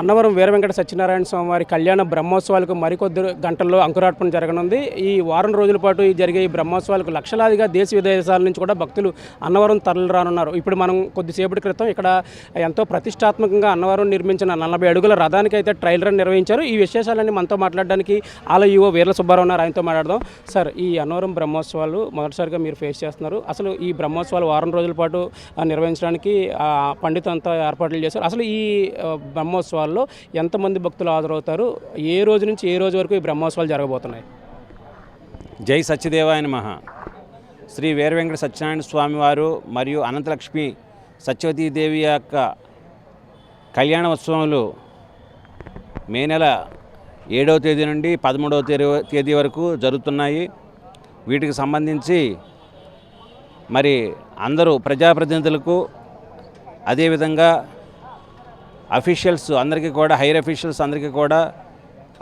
అన్నవరం వీర వెంకట సత్యనారాయణ స్వామి వారి కళ్యాణ బ్రహ్మోత్సవాలకు మరికొద్ది గంటల్లో అంకురార్పణ జరగనుంది. ఈ వారం రోజుల పాటు జరిగే ఈ బ్రహ్మోత్సవాలకు లక్షలాదిగా దేశ విదేశాల నుంచి కూడా భక్తులు అన్నవరం తరలి రానున్నారు ఇప్పుడు మనం కొద్దిసేపటి క్రితం ఇక్కడ ఎంతో ప్రతిష్టాత్మకంగా అన్నవరం నిర్మించిన నలభై అడుగుల రథానికి అయితే ట్రయల్ రన్ నిర్వహించారు. ఈ విశేషాలన్నీ మనతో మాట్లాడడానికి ఆలయ యువ వీర్ల సుబ్బారావు ఉన్నారు. ఆయనతో మాట్లాడదాం. సార్ ఈ అన్నవరం బ్రహ్మోత్సవాలు మొదటిసారిగా మీరు ఫేస్ చేస్తున్నారు. అసలు ఈ బ్రహ్మోత్సవాలు వారం రోజుల పాటు నిర్వహించడానికి ఆ, అంతా ఏర్పాట్లు చేశారు. అసలు ఈ బ్రహ్మోత్సవాలు బ్రహ్మోత్సవాల్లో ఎంతమంది భక్తులు హాజరవుతారు? ఏ రోజు నుంచి ఏ రోజు వరకు ఈ బ్రహ్మోత్సవాలు జరగబోతున్నాయి? జై సత్యదేవాయ మహా శ్రీ వీరవెంకట సత్యనారాయణ స్వామివారు మరియు అనంతలక్ష్మి సత్యవతీదేవి యొక్క కళ్యాణ ఉత్సవములు మే నెల ఏడవ తేదీ నుండి పదమూడవ తేదీ తేదీ వరకు జరుగుతున్నాయి. వీటికి సంబంధించి మరి అందరూ ప్రజాప్రతినిధులకు అదేవిధంగా అఫీషియల్స్ అందరికీ కూడా హైర్ అఫీషియల్స్ అందరికీ కూడా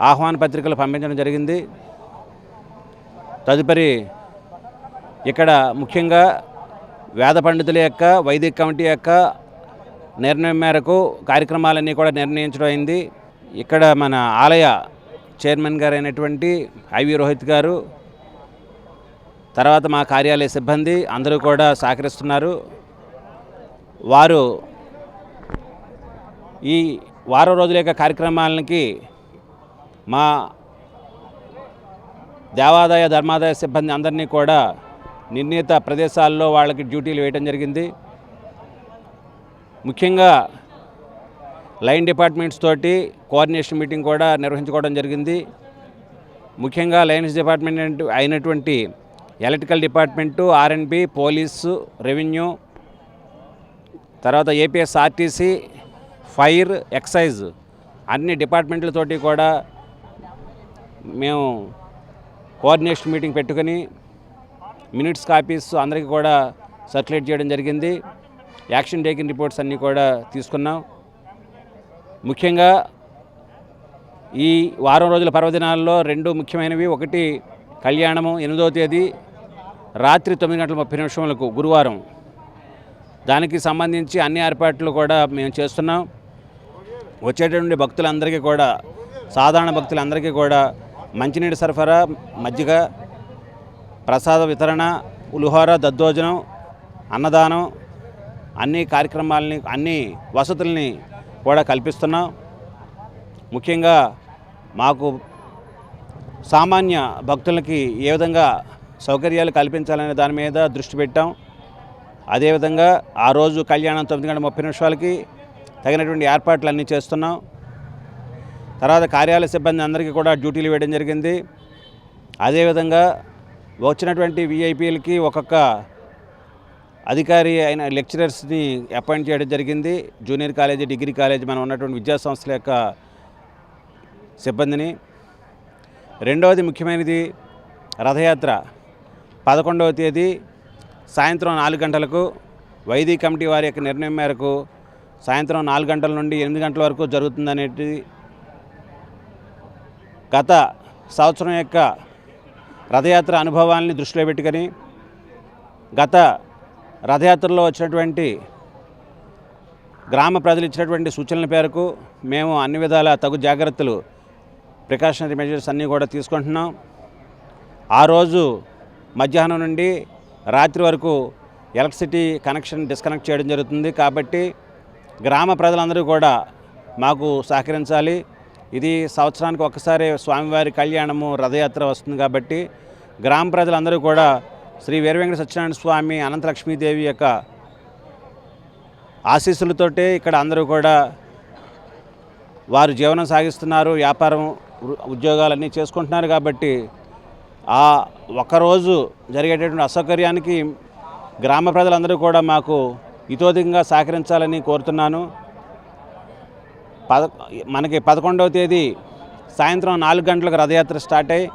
ఆహ్వాన పత్రికలు పంపించడం జరిగింది. తదుపరి ఇక్కడ ముఖ్యంగా వేద పండితుల యొక్క వైదిక కమిటీ యొక్క నిర్ణయం మేరకు కార్యక్రమాలన్నీ కూడా నిర్ణయించడం అయింది. ఇక్కడ మన ఆలయ చైర్మన్ గారు అయినటువంటి ఐవి రోహిత్ గారు తర్వాత మా కార్యాలయ సిబ్బంది అందరూ కూడా సహకరిస్తున్నారు. వారు ఈ వారం రోజుల యొక్క కార్యక్రమాలకి మా దేవాదాయ ధర్మాదాయ సిబ్బంది అందరినీ కూడా నిర్ణీత ప్రదేశాల్లో వాళ్ళకి డ్యూటీలు వేయడం జరిగింది. ముఖ్యంగా లైన్ డిపార్ట్మెంట్స్ తోటి కోఆర్డినేషన్ మీటింగ్ కూడా నిర్వహించుకోవడం జరిగింది. ముఖ్యంగా లైన్స్ డిపార్ట్మెంట్ అయినటువంటి electrical department R and B police revenue తర్వాత ఏపీఎస్ఆర్టీసీ ఫైర్ ఎక్సైజ్ అన్ని డిపార్ట్మెంట్లతోటి కూడా మేము కోఆర్డినేషన్ మీటింగ్ పెట్టుకొని మినిట్స్ కాపీస్ అందరికీ కూడా సర్క్యులేట్ చేయడం జరిగింది. యాక్షన్ టేకింగ్ రిపోర్ట్స్ అన్నీ కూడా తీసుకున్నాం. ముఖ్యంగా ఈ వారం రోజుల పర్వదినాల్లో రెండు ముఖ్యమైనవి. ఒకటి కళ్యాణము ఎనిమిదవ తేదీ రాత్రి తొమ్మిది గంటల ముప్పై నిమిషములకు గురువారం. దానికి సంబంధించి అన్ని ఏర్పాట్లు కూడా మేము చేస్తున్నాం. వచ్చేటటువంటి భక్తులందరికీ కూడా సాధారణ భక్తులందరికీ కూడా మంచినీటి సరఫరా మజ్జిగ ప్రసాద వితరణ పులిహోర దద్దోజనం అన్నదానం అన్ని కార్యక్రమాలని అన్ని వసతుల్ని కూడా కల్పిస్తున్నాం. ముఖ్యంగా మాకు సామాన్య భక్తులకి ఏ విధంగా సౌకర్యాలు కల్పించాలనే దాని మీద దృష్టి పెట్టాం. అదేవిధంగా ఆ రోజు కళ్యాణం తొమ్మిది గంటల ముప్పై నిమిషాలకి తగినటువంటి ఏర్పాట్లు అన్నీ చేస్తున్నాం. తర్వాత కార్యాలయ సిబ్బంది అందరికీ కూడా డ్యూటీలు వేయడం జరిగింది. అదేవిధంగా వచ్చినటువంటి విఐపీలకి ఒక్కొక్క అధికారి అయిన లెక్చరర్స్ని అపాయింట్ చేయడం జరిగింది. జూనియర్ కాలేజీ డిగ్రీ కాలేజీ మనం ఉన్నటువంటి విద్యాసంస్థల యొక్క సిబ్బందిని. రెండవది ముఖ్యమైనది రథయాత్ర. పదకొండవ తేదీ సాయంత్రం నాలుగు గంటలకు వైదీ కమిటీ వారి యొక్క నిర్ణయం మేరకు సాయంత్రం నాలుగు గంటల నుండి ఎనిమిది గంటల వరకు జరుగుతుందనేది గత సంవత్సరం యొక్క రథయాత్ర అనుభవాల్ని దృష్టిలో పెట్టుకొని గత రథయాత్రలో వచ్చినటువంటి గ్రామ ప్రజలు ఇచ్చినటువంటి సూచనల మేరకు మేము అన్ని విధాల తగు జాగ్రత్తలు ప్రికాషనరీ మెజర్స్ అన్నీ కూడా తీసుకుంటున్నాం. ఆ రోజు మధ్యాహ్నం నుండి రాత్రి వరకు ఎలక్ట్రిసిటీ కనెక్షన్ డిస్కనెక్ట్ చేయడం జరుగుతుంది కాబట్టి గ్రామ ప్రజలందరూ కూడా మాకు సహకరించాలి. ఇది సంవత్సరానికి ఒక్కసారి స్వామివారి కళ్యాణము రథయాత్ర వస్తుంది కాబట్టి గ్రామ ప్రజలందరూ కూడా శ్రీ వీరవెంకట సత్యనారాయణ స్వామి అనంతలక్ష్మీదేవి యొక్క ఆశీస్సులతోటే ఇక్కడ అందరూ కూడా వారు జీవనం సాగిస్తున్నారు వ్యాపారం ఉ- ఉద్యోగాలన్నీ చేసుకుంటున్నారు కాబట్టి ఆ ఒకరోజు జరిగేటటువంటి అసౌకర్యానికి గ్రామ ప్రజలందరూ కూడా మాకు ఇతోధికంగా సహకరించాలని కోరుతున్నాను. పద మనకి పదకొండవ తేదీ సాయంత్రం నాలుగు గంటలకు రథయాత్ర స్టార్ట్ అయ్యి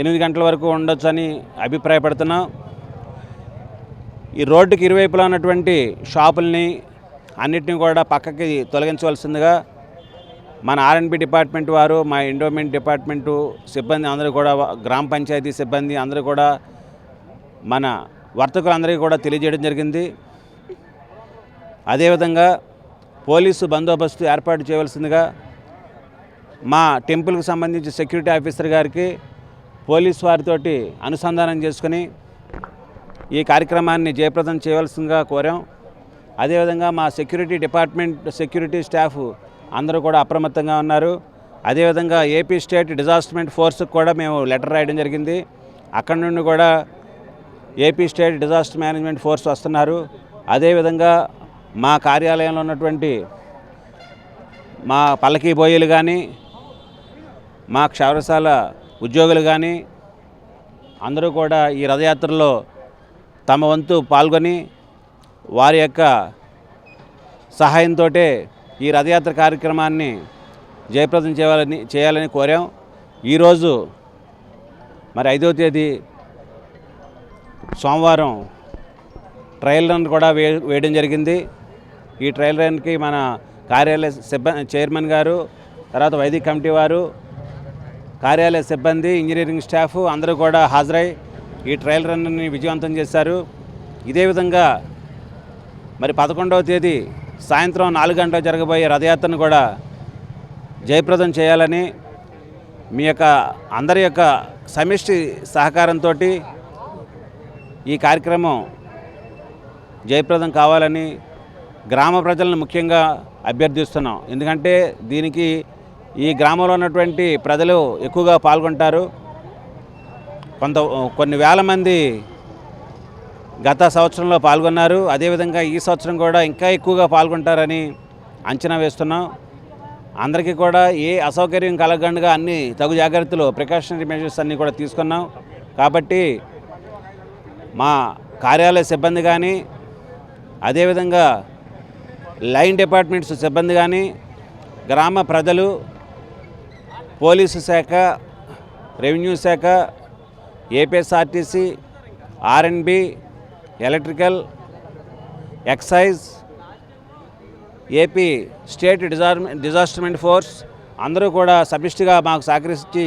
ఎనిమిది గంటల వరకు ఉండొచ్చని అభిప్రాయపడుతున్నాం. ఈ రోడ్డుకి ఇరువైపులా ఉన్నటువంటి షాపుల్ని అన్నిటిని కూడా పక్కకి తొలగించవలసిందిగా మన ఆర్ఎన్బి డిపార్ట్మెంట్ వారు మా ఎండోమెంట్ డిపార్ట్మెంటు సిబ్బంది అందరూ కూడా గ్రామ పంచాయతీ సిబ్బంది అందరూ కూడా మన వర్తకులందరికీ కూడా తెలియజేయడం జరిగింది. అదేవిధంగా పోలీసు బందోబస్తు ఏర్పాటు చేయవలసిందిగా మా టెంపుల్కి సంబంధించి సెక్యూరిటీ ఆఫీసర్ గారికి పోలీస్ వారితోటి అనుసంధానం చేసుకుని ఈ కార్యక్రమాన్ని జయప్రదం చేయవలసిందిగా కోరాం. అదేవిధంగా మా సెక్యూరిటీ డిపార్ట్మెంట్ సెక్యూరిటీ స్టాఫ్ అందరూ కూడా అప్రమత్తంగా ఉన్నారు. అదేవిధంగా ఏపీ స్టేట్ డిజాస్టర్మెంట్ ఫోర్స్కి కూడా మేము లెటర్ రాయడం జరిగింది. అక్కడి నుండి కూడా AP state disaster management force వస్తున్నారు. అదేవిధంగా మా కార్యాలయంలో ఉన్నటువంటి మా పల్లకీ బోయలు కానీ మా క్షవరశాల ఉద్యోగులు కానీ అందరూ కూడా ఈ రథయాత్రలో తమ వంతు పాల్గొని వారి యొక్క సహాయంతో ఈ రథయాత్ర కార్యక్రమాన్ని జయప్రదం చేయాలని చేయాలని కోరాం. ఈరోజు మరి ఐదవ తేదీ సోమవారం ట్రయల్ రన్ కూడా వే వేయడం జరిగింది. ఈ ట్రయల్ రన్కి మన కార్యాలయ సిబ్బంది చైర్మన్ గారు తర్వాత వైదిక కమిటీ వారు కార్యాలయ సిబ్బంది ఇంజనీరింగ్ స్టాఫ్ అందరూ కూడా హాజరై ఈ ట్రయల్ రన్ని విజయవంతం చేశారు. ఇదే విధంగా మరి పదకొండవ తేదీ సాయంత్రం నాలుగు గంటల జరగబోయే రథయాత్రను కూడా జయప్రదం చేయాలని మీ యొక్క అందరి యొక్క సమిష్టి సహకారంతో ఈ కార్యక్రమం జయప్రదం కావాలని గ్రామ ప్రజలను ముఖ్యంగా అభ్యర్థిస్తున్నాం. ఎందుకంటే దీనికి ఈ గ్రామంలో ఉన్నటువంటి ప్రజలు ఎక్కువగా పాల్గొంటారు. కొంత కొన్ని వేల మంది గత సంవత్సరంలో పాల్గొన్నారు. అదేవిధంగా ఈ సంవత్సరం కూడా ఇంకా ఎక్కువగా పాల్గొంటారని అంచనా వేస్తున్నాం. అందరికీ కూడా ఏ అసౌకర్యం కలగకుండా అన్ని తగు జాగ్రత్తలు ప్రికాషనరీ మెజర్స్ అన్నీ కూడా తీసుకున్నాం. కాబట్టి మా కార్యాలయ సిబ్బంది కానీ అదేవిధంగా లైన్ డిపార్ట్మెంట్స్ సిబ్బంది కానీ గ్రామ ప్రజలు పోలీసు శాఖ రెవెన్యూ శాఖ APSRTC R and B electrical excise AP state డిజార్ డిజాస్టర్మెంట్ force అందరూ కూడా సమిష్టిగా మాకు సహకరించి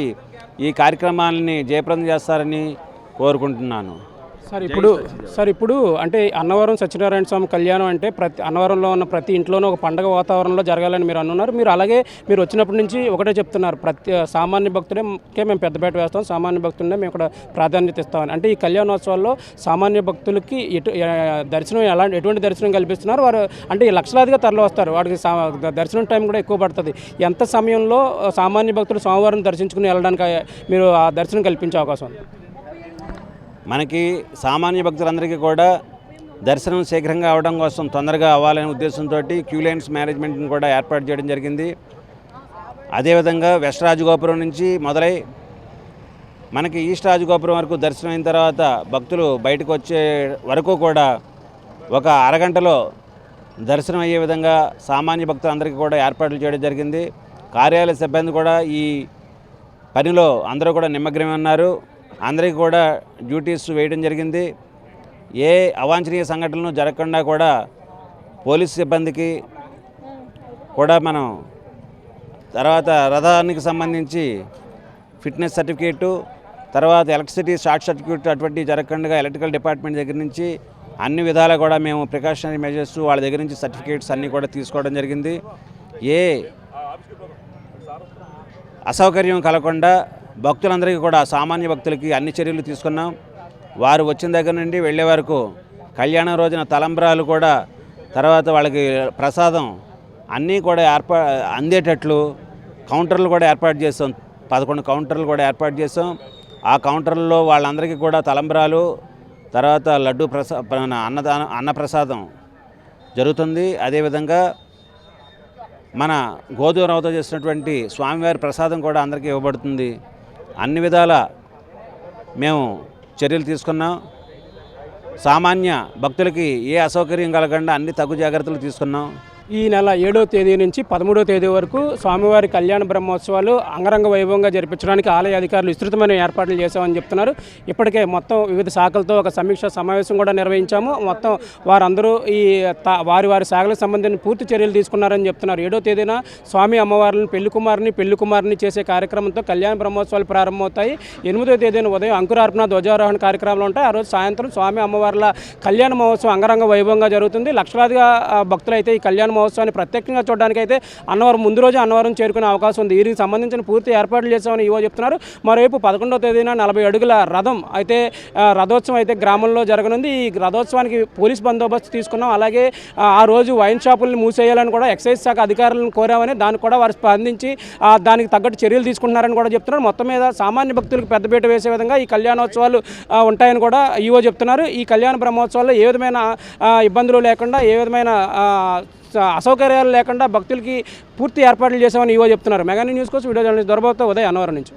ఈ కార్యక్రమాలని జయప్రదం చేస్తారని కోరుకుంటున్నాను. సార్ ఇప్పుడు సార్ ఇప్పుడు అంటే అన్నవరం సత్యనారాయణ స్వామి కళ్యాణం అంటే ప్రతి అన్నవరంలో ఉన్న ప్రతి ఇంట్లోనూ ఒక పండగ వాతావరణంలో జరగాలని మీరు అన్నారు. మీరు అలాగే మీరు వచ్చినప్పటి నుంచి ఒకటే చెప్తున్నారు. ప్రతి సామాన్య భక్తులకే మేము పెద్దపేట వేస్తాం. సామాన్య భక్తులనే మేము ఇక్కడ ప్రాధాన్యత ఇస్తామని. అంటే ఈ కళ్యాణోత్సవాల్లో సామాన్య భక్తులకి ఎటు దర్శనం ఎలా ఎటువంటి దర్శనం కల్పిస్తున్నారు? వారు అంటే లక్షలాదిగా తరలి వస్తారు. వాడికి సా- దర్శనం టైం కూడా ఎక్కువ పడుతుంది. ఎంత సమయంలో సామాన్య భక్తులు సోమవారం దర్శించుకుని వెళ్ళడానికి మీరు ఆ దర్శనం కల్పించే అవకాశం ఉంది? మనకి సామాన్య భక్తులందరికీ కూడా దర్శనం శీఘ్రంగా అవడం కోసం తొందరగా అవ్వాలనే ఉద్దేశంతో క్యూ లైన్స్ మేనేజ్మెంట్ని కూడా ఏర్పాటు చేయడం జరిగింది. అదేవిధంగా వెస్ట్ రాజగోపురం నుంచి మొదలై మనకి ఈస్ట్ రాజగోపురం వరకు దర్శనం అయిన తర్వాత భక్తులు బయటకు వచ్చే వరకు కూడా ఒక అరగంటలో దర్శనం అయ్యే విధంగా సామాన్య భక్తులందరికీ కూడా ఏర్పాట్లు చేయడం జరిగింది. కార్యాలయ సిబ్బంది కూడా ఈ పనిలో అందరూ కూడా నిమగ్నమై ఉన్నారు. అందరికీ కూడా డ్యూటీస్ వేయడం జరిగింది. ఏ అవాంఛనీయ సంఘటనలు జరగకుండా కూడా పోలీస్ సిబ్బందికి కూడా మనం తర్వాత రథానికి సంబంధించి ఫిట్నెస్ సర్టిఫికేటు తర్వాత ఎలక్ట్రిసిటీ షార్ట్ సర్టిఫికేట్ అటువంటివి జరగకుండా ఎలక్ట్రికల్ డిపార్ట్మెంట్ దగ్గర నుంచి అన్ని విధాలా కూడా మేము ప్రికాషనరీ మెజర్స్ వాళ్ళ దగ్గర నుంచి సర్టిఫికేట్స్ అన్నీ కూడా తీసుకోవడం జరిగింది. ఏ అసౌకర్యం కలగకుండా భక్తులందరికీ కూడా సామాన్య భక్తులకి అన్ని చర్యలు తీసుకున్నాం. వారు వచ్చిన దగ్గర నుండి వెళ్ళే వరకు కళ్యాణం రోజున తలంబ్రాలు కూడా తర్వాత వాళ్ళకి ప్రసాదం అన్నీ కూడా ఏర్పా అందేటట్లు కౌంటర్లు కూడా ఏర్పాటు చేస్తాం పదకొండు కౌంటర్లు కూడా ఏర్పాటు చేస్తాం ఆ కౌంటర్లలో వాళ్ళందరికీ కూడా తలంబ్రాలు తర్వాత లడ్డు ప్రసా అన్నదానం అన్నప్రసాదం జరుగుతుంది. అదేవిధంగా మన గోధుమ చేసినటువంటి స్వామివారి ప్రసాదం కూడా అందరికీ ఇవ్వబడుతుంది. అన్ని విధాల మేము చర్యలు తీసుకున్నాం. సామాన్య భక్తులకి ఏ అసౌకర్యం కలగకుండా అన్ని తగు జాగ్రత్తలు తీసుకున్నాం. ఈ నెల ఏడో తేదీ నుంచి పదమూడో తేదీ వరకు స్వామివారి కళ్యాణ బ్రహ్మోత్సవాలు అంగరంగ వైభవంగా జరిపించడానికి ఆలయ అధికారులు విస్తృతమైన ఏర్పాట్లు చేశామని చెప్తున్నారు. ఇప్పటికే మొత్తం వివిధ శాఖలతో ఒక సమీక్ష సమావేశం కూడా నిర్వహించాము. మొత్తం వారందరూ ఈ వారి వారి శాఖలకు సంబంధించిన పూర్తి చర్యలు తీసుకున్నారని చెప్తున్నారు. ఏడో తేదీన స్వామి అమ్మవారిని పెళ్ళి కుమారుని పెళ్ళి కుమారుని చేసే కార్యక్రమంతో కళ్యాణ బ్రహ్మోత్సవాలు ప్రారంభమవుతాయి. ఎనిమిదో తేదీన ఉదయం అంకురార్పణ ధ్వజారోహణ కార్యక్రమాలు ఉంటాయి. ఆ రోజు సాయంత్రం స్వామి అమ్మవార్ల కళ్యాణ మహోత్సవం అంగరంగ వైభవంగా జరుగుతుంది. లక్షలాదిగా భక్తులైతే భక్తులు అయితే ఈ కళ్యాణ మహోత్సవాన్ని ప్రత్యేకంగా చూడడానికైతే అయితే అన్నవరం ముందు రోజు అన్నవరం చేరుకునే అవకాశం ఉంది. దీనికి సంబంధించిన పూర్తి ఏర్పాట్లు చేశామని ఈవో చెప్తున్నారు. మరోవైపు పదకొండవ తేదీన నలభై అడుగుల రథం అయితే రథోత్సవం అయితే గ్రామంలో జరగనుంది. ఈ రథోత్సవానికి పోలీస్ బందోబస్తు తీసుకున్నాం. అలాగే ఆ, రోజు వైన్ షాపులను మూసేయాలని కూడా ఎక్సైజ్ శాఖ అధికారులను కోరామని దానికి కూడా వారు స్పందించి దానికి తగ్గట్టు చర్యలు తీసుకుంటున్నారని కూడా చెప్తున్నారు. మొత్తం మీద సామాన్య భక్తులకు పెద్దపీట వేసే విధంగా ఈ కళ్యాణోత్సవాలు ఉంటాయని కూడా ఈవో చెప్తున్నారు. ఈ కళ్యాణ బ్రహ్మోత్సవాల్లో ఏ విధమైన ఇబ్బందులు లేకుండా ఏ విధమైన అసౌకర్యాలు లేకుండా భక్తులకి పూర్తి ఏర్పాట్లు చేశామని ఈవో చెప్తున్నారు. మెగానీ న్యూస్ కోసం వీడియో జర్నలిస్ట్ దొరబాబుతో ఉదయం అన్నవరం నుంచి.